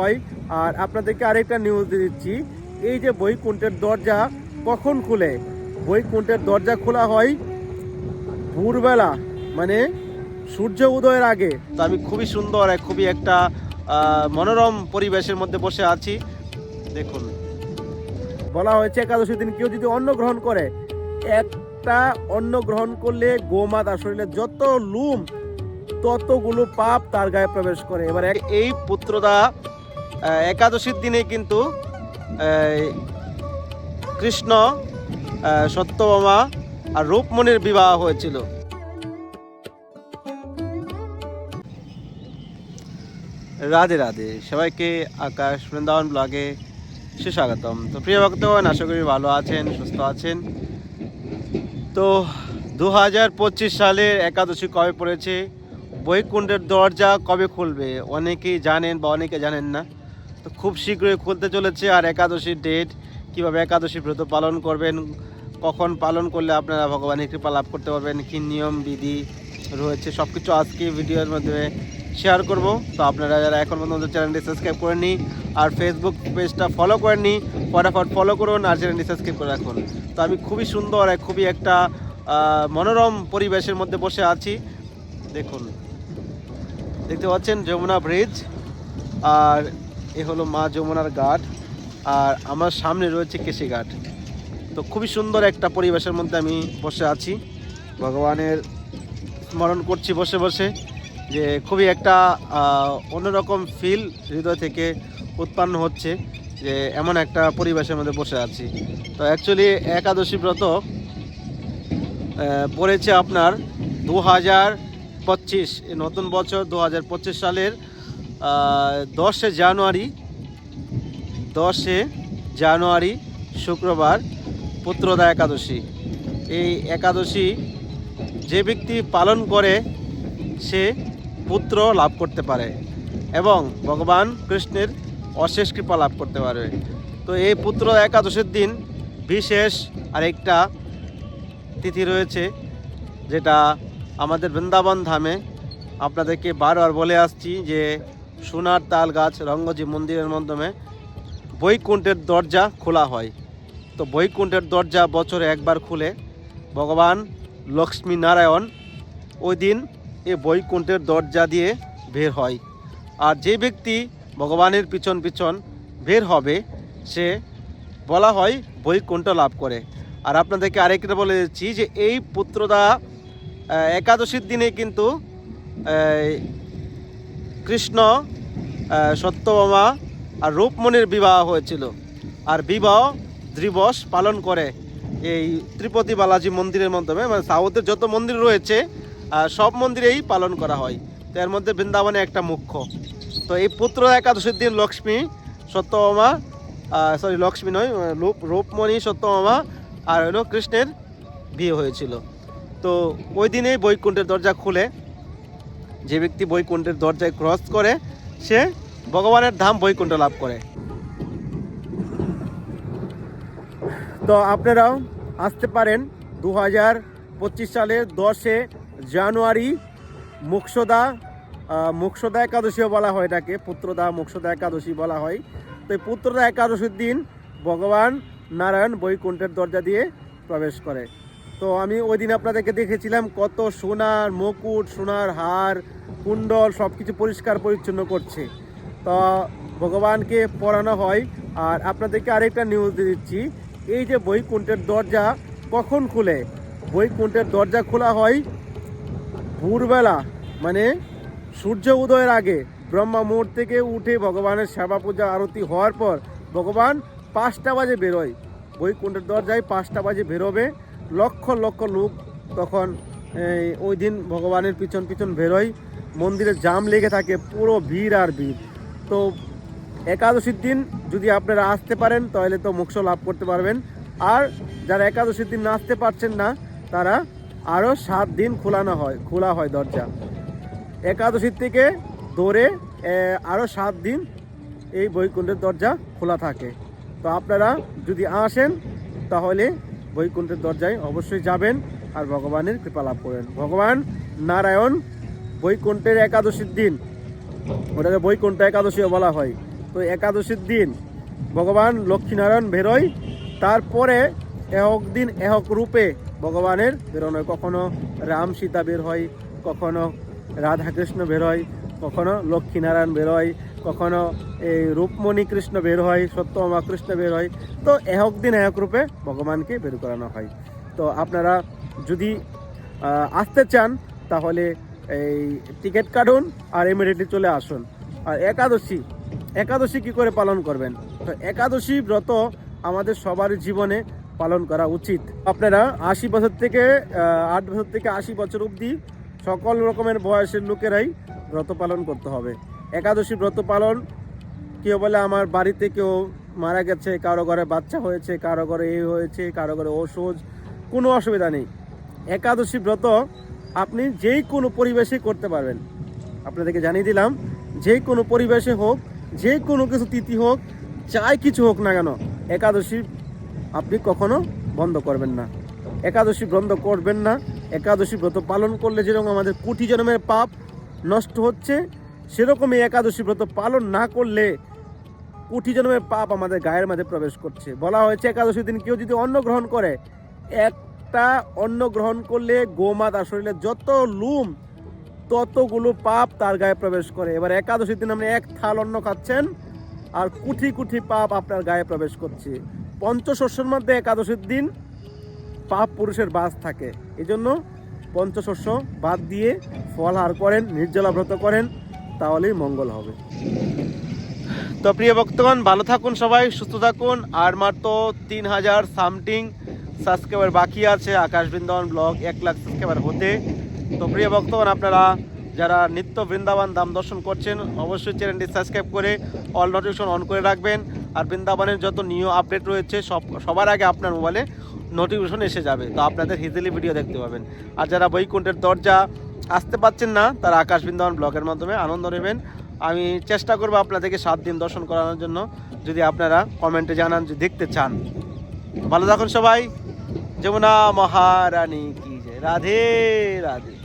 হয়। আর আপনাদেরকে আরেকটা নিউজ দিচ্ছি। এই যে বৈকুণ্ঠের দরজা কখন খুলে? বৈকুণ্ঠের দরজা খোলা হয় ভোরবেলা মানে সূর্য উদয়ের আগে। তো আমি খুবই সুন্দর এক খুবই একটা মনোরম পরিবেশের মধ্যে বসে আছি। দেখুন। বলা হয়েছে একাদশী দিন কেউ যদি অন্ন গ্রহণ করে একটা অন্ন গ্রহণ করলে গোমাতা শরীরে যত লুম ততগুলো পাপ তার গায়ে প্রবেশ করে। এবার এই পুত্রদা একাদশীর দিনে কিন্তু কৃষ্ণ আহ, সত্যভামা আর রূপমণির বিবাহ হয়েছিল। রাধে রাধে সবাইকে আকাশ বৃন্দাবন ব্লগে সুস্বাগতম। তো প্রিয় ভক্তগণ আশা করি ভালো আছেন সুস্থ আছেন। তো দু হাজার পঁচিশ সালের একাদশী কবে পড়েছে? বৈকুণ্ঠের দরজা কবে খুলবে? অনেকেই জানেন বা অনেকে জানেন না। তো খুব শীঘ্রই খুলতে চলেছে আর একাদশীর ডেট কীভাবে একাদশী ব্রত পালন করবেন, কখন পালন করলে আপনারা ভগবানের কৃপা লাভ করতে পারবেন, কী নিয়ম, বিধি রয়েছে সব কিছু আজকে ভিডিওর মাধ্যমে শেয়ার করব। তো আপনারা যারা এখন পর্যন্ত চ্যানেলটি সাবস্ক্রাইব করেননি আর ফেসবুক পেজটা ফলো করেননি, ফটাফট ফলো করুন আর চ্যানেলটি সাবস্ক্রাইব করে রাখুন। তো আমি খুবই সুন্দর এক খুবই একটা মনোরম পরিবেশের মধ্যে বসে আছি। দেখুন, দেখতে পাচ্ছেন যমুনা ব্রিজ আর এ হলো মা যমুনার ঘাট আর আমার সামনে রয়েছে কেশি ঘাট। তো খুবই সুন্দর একটা পরিবেশের মধ্যে আমি বসে আছি। ভগবানের স্মরণ করছি বসে বসে যে খুবই একটা অন্যরকম ফিল হৃদয় থেকে উৎপন্ন হচ্ছে যে এমন একটা পরিবেশের মধ্যে বসে আছি। তো অ্যাকচুয়ালি একাদশী ব্রত পড়েছে আপনার দু হাজার পঁচিশ নতুন বছর দু হাজার পঁচিশ সালের দশে জানুয়ারি দশে জানুয়ারি শুক্রবার পুত্রদা একাদশী। এই একাদশী যে ব্যক্তি পালন করে, সে পুত্র লাভ করতে পারে এবং ভগবান কৃষ্ণের অশেষ কৃপা লাভ করতে পারে তো এই পুত্র একাদশীর দিন বিশেষ আরেকটা তিথি রয়েছে, যেটা আমাদের বৃন্দাবন ধামে আপনাদেরকে বারবার বলে আসছি যে সোনার তাল গাছ, রঙ্গজি মন্দিরের মাধ্যমে বৈকুণ্ঠের দরজা খোলা হয়। তো বৈকুণ্ঠের দরজা বছরে একবার খুলে ভগবান লক্ষ্মী নারায়ণ ওই দিন এই বৈকুণ্ঠের দরজা দিয়ে বের হয়। আর যে ব্যক্তি ভগবানের পিছন পিছন বের হবে, সে বলা হয় বৈকুণ্ঠ লাভ করে। আর আপনাদেরকে আরেকটা বলে দিচ্ছি যে এই পুত্রদা একাদশীর দিনে কিন্তু কৃষ্ণ আহ, সত্যভামা আর রূপমণির বিবাহ হয়েছিল। আর বিবাহ দিবস পালন করে এই ত্রিপতি বালাজি মন্দিরের মাধ্যমে। মানে সাউথের যত মন্দির রয়েছে সব মন্দিরেই পালন করা হয়। তো এর মধ্যে বৃন্দাবনে একটা মুখ্য। তো এই পুত্র একাদশীর দিন লক্ষ্মী সত্যভামা সরি লক্ষ্মী নয় রূপ- রূপমণি সত্যভামা আর হলো কৃষ্ণের বিয়ে হয়েছিল। তো ওই দিনেই বৈকুণ্ঠের দরজা খুলে। যে ব্যক্তি বৈকুণ্ঠের দরজায় ক্রস করে সে ভগবানের ধাম বৈকুণ্ঠ লাভ করে। তো আপনারাও আসতে পারেন দু হাজার পঁচিশ সালের দশে জানুয়ারি আহ, মুক্ষদা একাদশীও বলা হয় এটাকে পুত্রদা মুক্ষদা একাদশী বলা হয়। তো এই পুত্রদা একাদশীর দিন ভগবান নারায়ণ বৈকুণ্ঠের দরজা দিয়ে প্রবেশ করে। তো আমি ওই দিন আপনাদেরকে দেখেছিলাম কত সোনার মুকুট, সোনার হার, কুণ্ডল সব কিছু পরিষ্কার পরিচ্ছন্ন করছে। তো ভগবানকে পড়ানো হয়। আর আপনাদেরকে আরেকটা নিউজ দিচ্ছি। এই যে বৈকুণ্ঠের দরজা কখন খুলে? বৈকুণ্ঠের দরজা খোলা হয় ভোরবেলা মানে সূর্য উদয়ের আগে। ব্রহ্মা মুহূর্ত থেকে উঠে ভগবানের সেবা পূজা আরতি হওয়ার পর ভগবান পাঁচটা বাজে বেরোয়। বৈকুণ্ঠের দরজায় পাঁচটা বাজে বেরোবে। লক্ষ লক্ষ লোক তখন ওই দিন ভগবানের পিছন পিছন বেরোয়। মন্দিরে জাম লেগে থাকে, পুরো ভিড় আর ভিড়। তো একাদশীর দিন যদি আপনারা আসতে পারেন, তাহলে তো মোক্ষ লাভ করতে পারবেন। আর যারা একাদশীর দিন আসতে পারছেন না, তারা আরও সাত দিন খোলানো হয়, খোলা হয় দরজা। একাদশীর থেকে ধরে আরও সাত দিন এই বৈকুণ্ঠের দরজা খোলা থাকে। তো আপনারা যদি আসেন, তাহলে বৈকুণ্ঠের দরজায় অবশ্যই যাবেন আর ভগবানের কৃপা লাভ করেন। ভগবান নারায়ণ, বৈকুণ্ঠের একাদশীর দিন। ওটাকে বৈকুণ্ঠ একাদশীও বলা হয়। তো একাদশীর দিন ভগবান লক্ষ্মীনারায়ণ বেরোয়। তারপরে এহক দিন এহক রূপে ভগবানের বেরোনো। কখনো রাম সীতা বের হয়, কখনো রাধাকৃষ্ণ বের হয়, কখনো লক্ষ্মীনারায়ণ বের হয়। কখনো এই রূপমণি কৃষ্ণ বের হয় সত্যমা কৃষ্ণ বের হয়, তো এহক দিন এহক রূপে ভগবানকে বের করানো হয়। তো আপনারা যদি আসতে চান, তাহলে এই টিকিট কাটুন আর ইমিডিয়েটলি চলে আসুন। আর একাদশী একাদশী কি করে পালন করবেন? তো একাদশী ব্রত আমাদের সবার জীবনে পালন করা উচিত। আপনারা আশি বছর থেকে আট বছর থেকে আশি বছর অবধি সকল রকমের বয়সের লোকেরাই ব্রত পালন করতে হবে। একাদশী ব্রত পালন। কেউ বলে আমার বাড়িতে কেউ মারা গেছে, কারও ঘরে বাচ্চা হয়েছে, কারও ঘরে এই হয়েছে, কারও ঘরে ওষুধ কোনো অসুবিধা নেই। একাদশী ব্রত আপনি যেই কোনো পরিবেশে করতে পারবেন। আপনাদেরকে জানিয়ে দিলাম, যে কোনো পরিবেশে হোক, যে কোনো কিছু তিথি হোক যাই কিছু হোক না কেন, একাদশী আপনি কখনো বন্ধ করবেন না। একাদশী বন্ধ করবেন না। একাদশী ব্রত পালন করলে যেরকম আমাদের কোটি জন্মের পাপ নষ্ট হচ্ছে সেরকমই একাদশী ব্রত পালন না করলে কোটি জন্মের পাপ আমাদের গায়ের মাঝে প্রবেশ করছে। বলা হয়েছে একাদশী দিন কেউ যদি অন্ন গ্রহণ করে, একটা অন্ন গ্রহণ করলে গোমাতা শরীরে যত লুম, ততগুলো পাপ তার গায়ে প্রবেশ করে। এবার একাদশীর দিন আপনি এক থাল অন্ন খাচ্ছেন আর কুঠি কুঠি পাপ আপনার গায়ে প্রবেশ করছে। পঞ্চশস্যের মধ্যে একাদশীর দিন পাপ পুরুষের বাস থাকে। এই জন্য পঞ্চশস্য বাদ দিয়ে ফলহার করেন, নির্জলা ব্রত করেন তাহলেই মঙ্গল হবে। তো প্রিয় ভক্তগণ, ভালো থাকুন সবাই, সুস্থ থাকুন। আর মাত্র তিন হাজার সামথিং সাবস্ক্রাইবার বাকি আছে আকাশ বৃন্দাবন ব্লগ, এক লাখ সাবস্ক্রাইবার হতে। তো প্রিয় ভক্তগণ, আপনারা যারা নিত্য বৃন্দাবন দাম দর্শন করছেন, অবশ্যই চ্যানেলটি সাবস্ক্রাইব করে অল নোটিফিকেশন অন করে রাখবেন। আর বৃন্দাবনের যত নিউ আপডেট রয়েছে, সব, সবার আগে আপনার মোবাইলে নোটিফিকেশন এসে যাবে। তো আপনাদের হিজিলি ভিডিও দেখতে পাবেন। আর যারা বৈকুণ্ঠের দরজা আসতে পাচ্ছেন না, তারা আকাশ বৃন্দাবন ব্লগের মাধ্যমে আনন্দ নেবেন। আমি চেষ্টা করব আপনাদেরকে সাত দিন দর্শন করানোর জন্য, যদি আপনারা কমেন্টে জানান যে দেখতে চান। ভালো থাকুন সবাই। যমুনা মহারানী, কি জয়। রাধে রাধে।